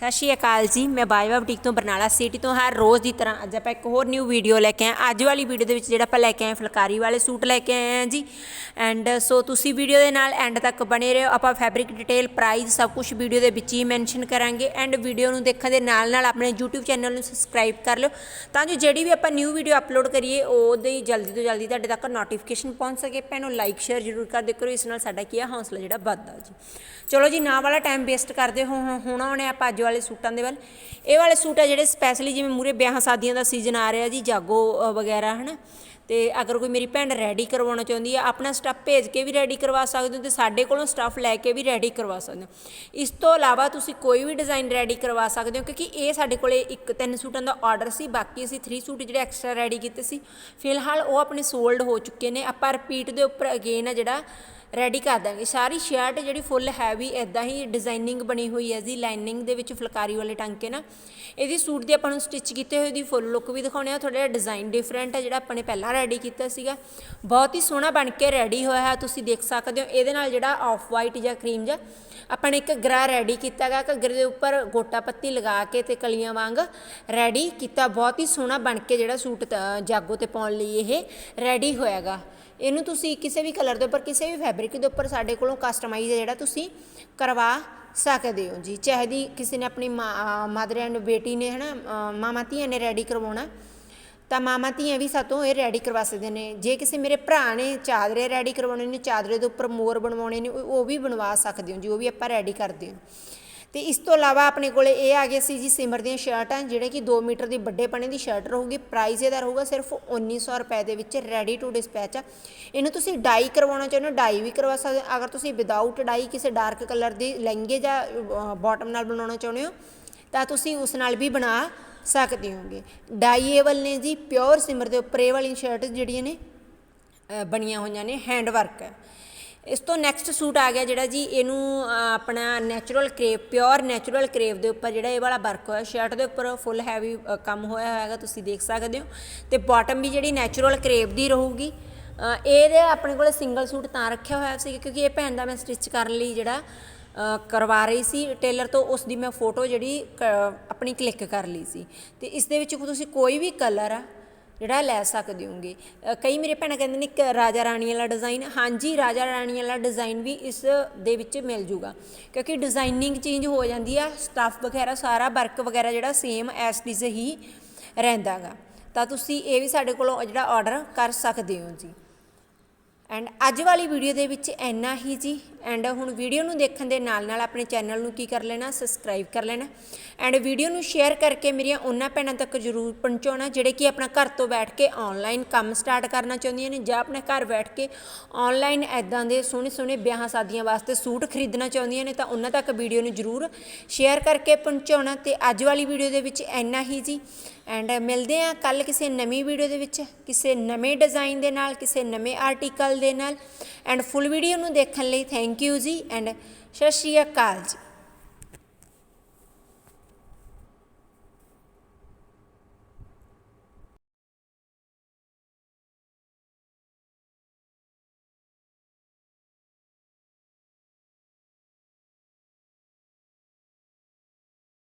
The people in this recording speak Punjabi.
ਸਤਿ ਸ਼੍ਰੀ ਅਕਾਲ ਜੀ ਮੈਂ ਬਾਜਵਾ ਬੁਟੀਕ ਤੋਂ ਬਰਨਾਲਾ ਸਿਟੀ ਤੋਂ ਹਰ ਰੋਜ਼ ਦੀ ਤਰ੍ਹਾਂ ਅੱਜ ਆਪਾਂ ਇੱਕ ਹੋਰ ਨਿਊ ਵੀਡੀਓ ਲੈ ਕੇ ਆਏ ਅੱਜ ਵਾਲੀ ਵੀਡੀਓ ਦੇ ਵਿੱਚ ਜਿਹੜਾ ਆਪਾਂ ਲੈ ਕੇ ਆਏ ਹਾਂ, ਫੁਲਕਾਰੀ ਵਾਲੇ ਸੂਟ ਲੈ ਕੇ ਆਏ ਹਾਂ ਜੀ। ਐਂਡ ਸੋ ਤੁਸੀਂ ਵੀਡੀਓ ਦੇ ਨਾਲ ਐਂਡ ਤੱਕ ਬਣੇ ਰਹੋ। ਆਪਾਂ ਫੈਬਰਿਕ ਡਿਟੇਲ ਪ੍ਰਾਈਸ ਸਭ ਕੁਝ ਵੀਡੀਓ ਦੇ ਵਿੱਚ ਹੀ ਮੈਂਸ਼ਨ ਕਰਾਂਗੇ। ਐਂਡ ਵੀਡੀਓ ਨੂੰ ਦੇਖਣ ਦੇ ਨਾਲ ਨਾਲ ਆਪਣੇ YouTube ਚੈਨਲ ਨੂੰ ਸਬਸਕ੍ਰਾਈਬ ਕਰ ਲਿਓ। ਤਾਂ ਜੋ ਜਿਹੜੀ ਵੀ ਆਪਾਂ ਨਿਊ ਵੀਡੀਓ ਅਪਲੋਡ ਕਰੀਏ ਉਹਦੀ ਜਲਦੀ ਤੋਂ ਜਲਦੀ ਤੁਹਾਡੇ ਤੱਕ ਨੋਟੀਫਿਕੇਸ਼ਨ ਪਹੁੰਚ ਸਕੇ। ਭੈਣੋ ਲਾਈਕ ਸ਼ੇਅਰ ਜ਼ਰੂਰ ਕਰਦੇ ਕਰੋ। ਇਸ ਨਾਲ ਸਾਡਾ ਕੀ ਆ ਹੌਸਲਾ ਜਿਹੜਾ ਵੱਧਦਾ ਜੀ। ਚਲੋ ਜੀ ਨਾ ਵਾਲਾ ਟਾਈਮ ਵੇਸਟ ਕਰਦੇ ਹੋ। ਹੁਣ ਹੁਣ ਆਉਣੇ ਆਪਾਂ ਅੱਜ ਵਾਲੇ ਸੂਟਾਂ ਦੇ ਵੱਲ। ਇਹ ਵਾਲੇ ਸੂਟ ਆ ਜਿਹੜੇ ਸਪੈਸ਼ਲੀ ਜਿਵੇਂ ਮੂਰੇ ਵਿਆਹਾਂ ਸ਼ਾਦੀਆਂ ਦਾ ਸੀਜ਼ਨ ਆ ਰਿਹਾ ਜੀ ਜਾਗੋ ਅ, ਵਗੈਰਾ ਹਨਾ। ਤੇ ਅਗਰ ਕੋਈ ਮੇਰੀ ਭੈਣ ਰੈਡੀ ਕਰਵਾਉਣਾ ਚਾਹੁੰਦੀ ਹੈ ਆਪਣਾ ਸਟੱਫ ਭੇਜ ਕੇ ਵੀ ਰੈਡੀ ਕਰਵਾ ਸਕਦੇ ਹੋ ਤੇ ਸਾਡੇ ਕੋਲੋਂ ਸਟੱਫ ਲੈ ਕੇ ਵੀ ਰੈਡੀ ਕਰਵਾ ਸਕਦੇ ਹੋ। ਇਸ ਤੋਂ ਇਲਾਵਾ ਤੁਸੀਂ ਕੋਈ ਵੀ ਡਿਜ਼ਾਈਨ ਰੈਡੀ ਕਰਵਾ ਸਕਦੇ ਹੋ ਕਿਉਂਕਿ ਇਹ ਸਾਡੇ ਕੋਲੇ ਇੱਕ ਤਿੰਨ ਸੂਟਾਂ ਦਾ ਆਰਡਰ ਸੀ ਬਾਕੀ ਅਸੀਂ 3 ਸੂਟ ਜਿਹੜੇ ਐਕਸਟਰਾ ਰੈਡੀ ਕੀਤੇ ਸੀ। ਫਿਲਹਾਲ ਉਹ ਆਪਣੇ ਸੋਲਡ ਹੋ ਚੁੱਕੇ ਨੇ। ਆਪਾਂ ਰਿਪੀਟ ਦੇ ਉੱਪਰ ਅਗੇਨ ਆ ਜਿਹੜਾ ਰੈਡੀ ਕਰ ਦਾਂਗੇ। ਸਾਰੀ ਸ਼ਰਟ ਜਿਹੜੀ ਫੁੱਲ ਹੈਵੀ ਇਦਾਂ ਹੀ ਡਿਜ਼ਾਈਨਿੰਗ ਬਣੀ ਹੋਈ ਹੈ ਜੀ ਲਾਈਨਿੰਗ ਦੇ ਵਿੱਚ ਫੁਲਕਾਰੀ ਵਾਲੇ ਟਾਂਕੇ ਨਾ। ਇਹਦੀ ਸੂਟ ਦੀ ਆਪਾਂ ਨੂੰ ਸਟਿਚ ਕੀਤੇ ਹੋਏ ਦੀ ਫੁੱਲ ਲੁੱਕ ਵੀ ਦਿਖਾਉਣੇ ਆ। ਥੋੜਾ ਜਿਹਾ ਡਿਜ਼ਾਈਨ ਡਿਫਰੈਂਟ ਹੈ, ਜਿਹੜਾ ਆਪਾਂ ਨੇ ਪਹਿਲਾਂ ਰੈਡੀ ਕੀਤਾ ਸੀਗਾ। ਬਹੁਤ ਹੀ ਸੋਹਣਾ ਬਣ ਕੇ ਰੈਡੀ ਹੋਇਆ ਹੈ, ਤੁਸੀਂ ਦੇਖ ਸਕਦੇ ਹੋ। ਇਹਦੇ ਨਾਲ ਜਿਹੜਾ ਆਫ ਵਾਈਟ ਜਾਂ ਕਰੀਮ ਜਾਂ ਆਪਾਂ ਨੇ ਇੱਕ ਗਰਾ ਰੈਡੀ ਕੀਤਾ ਗਾ ਘੱਗਰੇ ਦੇ ਉੱਪਰ ਗੋਟਾ ਪੱਤੀ ਲਗਾ ਕੇ ਤੇ ਕਲੀਆਂ ਵਾਂਗ ਰੈਡੀ ਕੀਤਾ। ਬਹੁਤ ਹੀ ਸੋਹਣਾ ਬਣ ਕੇ ਜਿਹੜਾ ਸੂਟ ਜਾਗੋ ਤੇ ਪਾਉਣ ਲਈ ਇਹ ਰੈਡੀ ਹੋਇਆਗਾ ਇਹਨੂੰ ਤੁਸੀਂ ਕਿਸੇ ਵੀ ਕਲਰ ਦੇ ਉੱਪਰ ਕਿਸੇ ਵੀ ਫੈਬਰਿਕ ਦੇ ਉੱਪਰ ਸਾਡੇ ਕੋਲੋਂ ਕਸਟਮਾਈਜ਼ ਜਿਹੜਾ ਤੁਸੀਂ ਕਰਵਾ ਸਕਦੇ ਹੋ ਜੀ। ਚਾਹੇ ਦੀ ਕਿਸੇ ਨੇ ਆਪਣੀ ਮਦਰ ਐਂਡ ਬੇਟੀ ਨੇ ਹਨਾ ਅ, ਮਾਮਾ ਧੀਆਂ ਨੇ ਰੈਡੀ ਕਰਵਾਉਣਾ ਤਾਂ ਮਾਮਾ ਧੀਆਂ ਵੀ ਸਾਤੋਂ ਇਹ ਰੈਡੀ ਕਰਵਾ ਸਕਦੇ ਨੇ। ਜੇ ਕਿਸੇ ਮੇਰੇ ਭਰਾ ਨੇ ਚਾਦਰੇ ਰੈਡੀ ਕਰਵਾਉਣੇ ਨੇ ਚਾਦਰੇ ਦੇ ਉੱਪਰ ਮੋਰ ਬਣਵਾਉਣੇ ਨੇ ਉਹ ਉਹ ਵੀ ਬਣਵਾ ਸਕਦੇ ਹੋ ਜੀ ਉਹ ਵੀ ਆਪਾਂ ਰੈਡੀ ਕਰਦੇ ਹਾਂ। ਤੇ ਇਸ ਤੋਂ ਇਲਾਵਾ ਆਪਣੇ ਕੋਲੇ ਇਹ ਆ ਗਏ ਸੀ ਜੀ ਸਿਮਰ ਦੀਆਂ ਸ਼ਰਟਾਂ, ਜਿਹੜੇ ਕਿ 2 ਮੀਟਰ ਦੀ ਵੱਡੇ ਪਣੇ ਦੀ ਸ਼ਰਟ ਰਹੂਗੀ ਪ੍ਰਾਈਸ ਇਹਦਾ ਰਹੂਗਾ ਸਿਰਫ 1900 ਰੁਪਏ ਦੇ ਵਿੱਚ ਰੈਡੀ ਟੂ ਡਿਸਪੈਚ ਆ। ਇਹਨੂੰ ਤੁਸੀਂ ਡਾਈ ਕਰਵਾਉਣਾ ਚਾਹੁੰਦੇ ਹੋ ਡਾਈ ਵੀ ਕਰਵਾ ਸਕਦੇ ਹੋ। ਅਗਰ ਤੁਸੀਂ ਵਿਦਆਊਟ ਡਾਈ ਕਿਸੇ ਡਾਰਕ ਕਲਰ ਦੀ ਲਹਿੰਗੇ ਜਾਂ ਬਾਟਮ ਨਾਲ ਬਣਾਉਣਾ ਚਾਹੁੰਦੇ ਹੋ, ਤਾਂ ਤੁਸੀਂ ਉਸ ਨਾਲ ਵੀ ਬਣਾ ਸਕਦੇ ਹੋਗੇ। ਡਾਈਏਬਲ ਨੇ ਜੀ ਪਿਓਰ ਸਿਮਰ ਦੇ ਉੱਪਰ ਇਹ ਵਾਲੀ ਸ਼ਰਟ ਜਿਹੜੀਆਂ ਨੇ ਬਣੀਆਂ ਹੋਈਆਂ ਨੇ ਹੈਂਡ ਵਰਕ ਇਸ ਤੋਂ ਨੈਕਸਟ ਸੂਟ ਆ ਗਿਆ ਜਿਹੜਾ ਜੀ, ਇਹਨੂੰ ਆਪਣਾ ਨੈਚੁਰਲ ਕਰੇਵ ਪਿਓਰ ਨੈਚੁਰਲ ਕਰੇਵ ਦੇ ਉੱਪਰ ਜਿਹੜਾ ਇਹ ਵਾਲਾ ਵਰਕ ਹੋਇਆ ਸ਼ਰਟ ਦੇ ਉੱਪਰ ਫੁੱਲ ਹੈਵੀ ਕੰਮ ਹੋਇਆ ਹੋਇਆ ਤੁਸੀਂ ਦੇਖ ਸਕਦੇ ਹੋ। ਤੇ ਬਾਟਮ ਵੀ ਜਿਹੜੀ ਨੈਚੁਰਲ ਕਰੇਵ ਦੀ ਰਹੂਗੀ ਇਹਦੇ ਆਪਣੇ ਕੋਲ ਸਿੰਗਲ ਸੂਟ ਤਾਂ ਰੱਖਿਆ ਹੋਇਆ ਸੀ, ਕਿਉਂਕਿ ਇਹ ਭੈਣ ਦਾ ਮੈਂ ਸਟਿਚ ਕਰਨ ਲਈ ਜਿਹੜਾ ਕਰਵਾ ਰਹੀ ਸੀ ਟੇਲਰ ਤੋਂ ਉਸ ਦੀ ਮੈਂ ਫੋਟੋ ਜਿਹੜੀ, ਕ- ਆਪਣੀ ਕਲਿੱਕ ਕਰ ਲਈ ਸੀ। ਤੇ ਇਸ ਦੇ ਵਿੱਚ ਤੁਸੀਂ ਕੋਈ ਵੀ ਕਲਰ ਆ ਜਿਹੜਾ ਲੈ ਸਕਦੇ ਹੋਗੇ ਕਈ ਮੇਰੇ ਭੈਣਾਂ ਕਹਿੰਦੇ ਨੇ ਕਿ ਰਾਜਾ ਰਾਣੀ ਵਾਲਾ ਡਿਜ਼ਾਈਨ ਹਾਂਜੀ, ਰਾਜਾ ਰਾਣੀ ਵਾਲਾ ਡਿਜ਼ਾਈਨ ਵੀ ਇਸ ਦੇ ਵਿੱਚ ਮਿਲ ਜੂਗਾ। ਕਿਉਂਕਿ ਡਿਜ਼ਾਈਨਿੰਗ ਚੇਂਜ ਹੋ ਜਾਂਦੀ ਆ ਸਟੱਫ ਵਗੈਰਾ ਸਾਰਾ ਵਰਕ ਵਗੈਰਾ ਜਿਹੜਾ ਸੇਮ ਐਸ ਟੀਜ਼ ਹੀ ਰਹਿੰਦਾਗਾ ਤਾਂ ਤੁਸੀਂ ਇਹ ਵੀ ਸਾਡੇ ਕੋਲੋਂ ਜਿਹੜਾ ਆਰਡਰ ਕਰ ਸਕਦੇ ਹੋ ਜੀ। ਐਂਡ ਅੱਜ ਵਾਲੀ ਵੀਡੀਓ ਦੇ ਵਿੱਚ ਇੰਨਾ ਹੀ ਜੀ। ਐਂਡ ਹੁਣ ਵੀਡੀਓ ਨੂੰ ਦੇਖਣ ਦੇ ਨਾਲ ਨਾਲ ਆਪਣੇ ਚੈਨਲ ਨੂੰ ਕੀ ਕਰ ਲੈਣਾ? ਸਬਸਕ੍ਰਾਈਬ ਕਰ ਲੈਣਾ। ਐਂਡ ਵੀਡੀਓ ਨੂੰ ਸ਼ੇਅਰ ਕਰਕੇ ਮੇਰੀਆਂ ਉਹਨਾਂ ਭੈਣਾਂ ਤੱਕ ਜਰੂਰ ਪਹੁੰਚਾਉਣਾ, ਜਿਹੜੇ ਕਿ ਆਪਣਾ ਘਰ ਤੋਂ ਬੈਠ ਕੇ ਆਨਲਾਈਨ ਕੰਮ ਸਟਾਰਟ ਕਰਨਾ ਚਾਹੁੰਦੀਆਂ ਨੇ ਜਾਂ ਆਪਣੇ ਘਰ ਬੈਠ ਕੇ ਆਨਲਾਈਨ ਐਦਾਂ ਦੇ ਸੋਹਣੇ ਸੋਹਣੇ ਵਿਆਹਾਂ ਸ਼ਾਦੀਆਂ ਵਾਸਤੇ ਸੂਟ ਖਰੀਦਣਾ ਚਾਹੁੰਦੀਆਂ ਨੇ, ਤਾਂ ਉਹਨਾਂ ਤੱਕ ਵੀਡੀਓ ਨੂੰ ਜਰੂਰ ਸ਼ੇਅਰ ਕਰਕੇ ਪਹੁੰਚਾਉਣਾ। ਤੇ ਅੱਜ ਵਾਲੀ ਵੀਡੀਓ ਦੇ ਵਿੱਚ ਇੰਨਾ ਹੀ ਜੀ। ਐਂਡ ਮਿਲਦੇ ਆ ਕੱਲ ਕਿਸੇ ਨਵੀਂ ਵੀਡੀਓ ਦੇ ਵਿੱਚ, ਕਿਸੇ ਨਵੇਂ ਡਿਜ਼ਾਈਨ ਦੇ ਨਾਲ, ਕਿਸੇ ਨਵੇਂ ਆਰਟੀਕਲ ਦੇ ਨਾਲ ਐਂਡ ਫੁੱਲ ਵੀਡੀਓ ਨੂੰ ਦੇਖਣ ਲਈ ਥੈਂਕ ਯੂ ਜੀ ਐਂਡ ਸਤਿ ਸ਼੍ਰੀ ਅਕਾਲ ਜੀ।